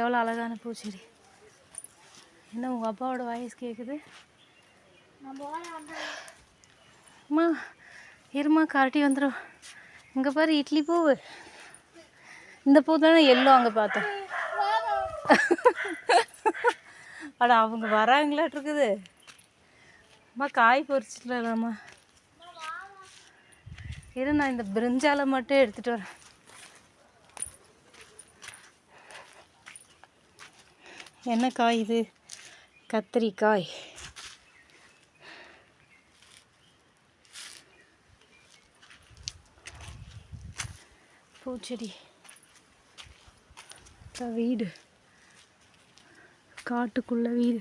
எவ்வளோ அழகான பூச்செடி என்ன உங்கள் அப்பாவோட வாய்ஸ் கேட்குது அம்மா இருமா கரட்டி வந்துடும் இங்கே பாரு இட்லி பூவு. இந்த பூ தானே எல்லோ அங்கே பார்த்தேன். அட அவங்க வராங்களாட்டு இருக்குது அம்மா காய் பறிச்சிடலாமா இரு நான் இந்த பிரிஞ்சாலை மட்டும் எடுத்துகிட்டு வரேன். என்ன காய் இது? கத்திரிக்காய். பூச்செடி. வீடு. காட்டுக்குள்ள வீடு.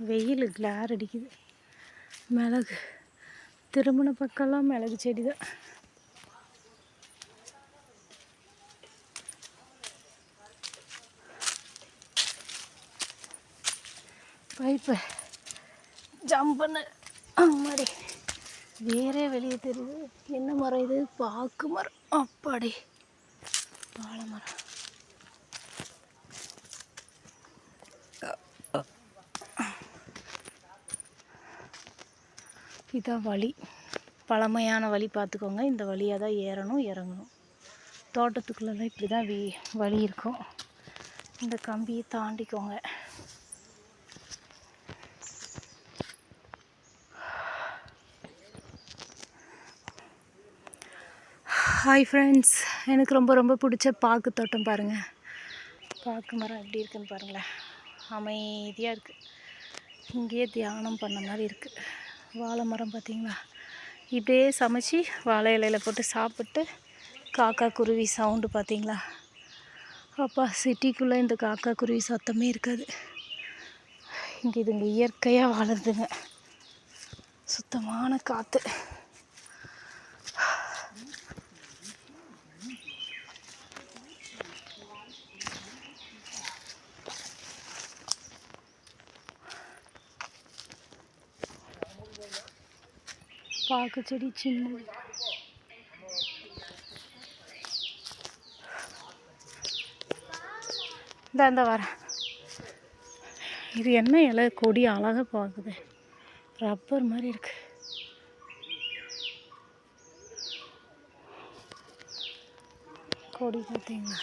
வெயில் கிளார் அடிக்குது. மிளகு. திருமண பக்கம்லாம் மிளகு செடி தான் பைப்பு ஜம்ப் பண்ண அம்மாடி. வேறே வெளியே தெரியுது என்ன மரம் இது? பாக்கு மரம். அப்பாடி. வாழை மரம் இதான் வழி. பழமையான வழி பார்த்துக்கோங்க. இந்த வழியாக தான் ஏறணும் இறங்கணும். தோட்டத்துக்குள்ளெல்லாம் இப்படி தான் வி வழி இருக்கும். இந்த கம்பியை தாண்டிக்கோங்க. ஹாய் ஃப்ரெண்ட்ஸ் எனக்கு ரொம்ப ரொம்ப பிடிச்ச பாக்கு தோட்டம் பாருங்கள் பாக்கு மரம் எப்படி இருக்குன்னு பாருங்களேன். அமைதியாக இருக்குது இங்கேயே தியானம் பண்ண மாதிரி இருக்குது வாழை மரம் பார்த்திங்களா? இப்படியே சமைச்சு வாழை இலையில போட்டு சாப்பிட்டு காக்கா குருவி சவுண்டு பார்த்திங்களா? அப்பா சிட்டிக்குள்ளே இந்த காக்கா குருவி சத்தமே இருக்காது. இங்கே இதுங்க இயற்கையாக வளருதுங்க சுத்தமான காற்று பாக்கு செடி சின்ன. இந்த இந்த வரேன் இது என்ன இலை? கொடி அழகாக பார்க்குது ரப்பர் மாதிரி இருக்கு. கொடி பார்த்தீங்களா?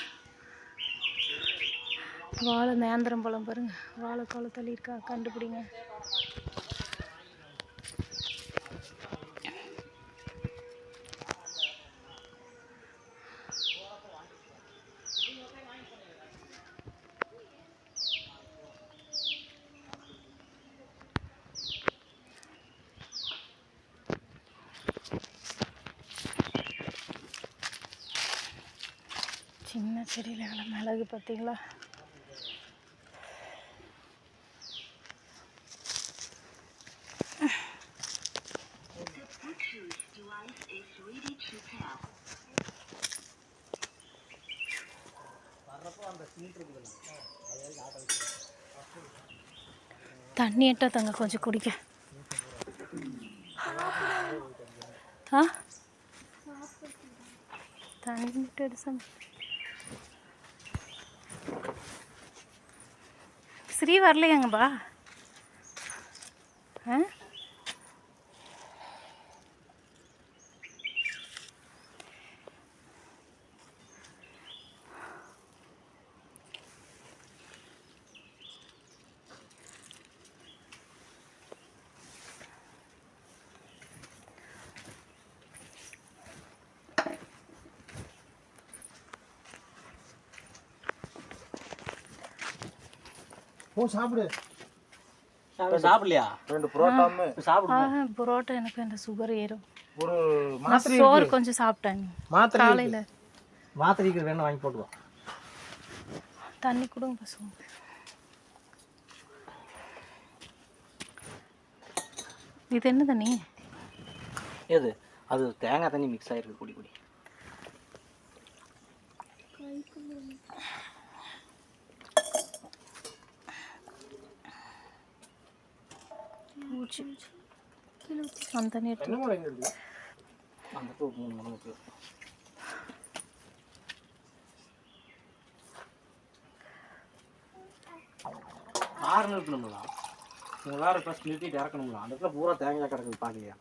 வாழை நேந்திரம் பழம் பாருங்க. வாழை தள்ளி இருக்கா கண்டுபிடிங்க. சின்ன செடியில் எவ்வளோ மிளகு பார்த்தீங்களா? தண்ணி எட்டா தங்க கொஞ்சம் குடிக்க. ஆ? தண்ணி மட்டும் ஸ்ரீ வரலையாங்கப்பா? ஆ? போ சாப்பிடு. சாப்பிடு- சாப்பிடலையா? ரெண்டு புரோட்டாமு சாப்பிடு புரோட்டா எனக்கு இந்த சுகர் ஏறும். ஒரு மாத்திரை சோறு கொஞ்சம் சாப்பிட்டேன். மாத்திரை காலையில். மாத்திரைக்கு வேணும் வாங்கி போட்டுவா தண்ணி கொடுங்க பசுங்க இது என்ன தண்ணி? எது? அது தேங்காய் தண்ணி மிக்ஸ் ஆயிருக்கு குடி குடி பூச்சி அந்த தண்ணி எடுத்து என்ன எங்க இருக்கு அந்த இடத்துல ஒரு மூணு மணி இருக்கு ஆறு நிறுத்தணுங்களா உங்களார ஃபஸ்ட் நிறுத்திட்டு இறக்கணுங்களா அந்த இடத்துல பூரா தேங்காய் கிடக்குது பாக்கலையா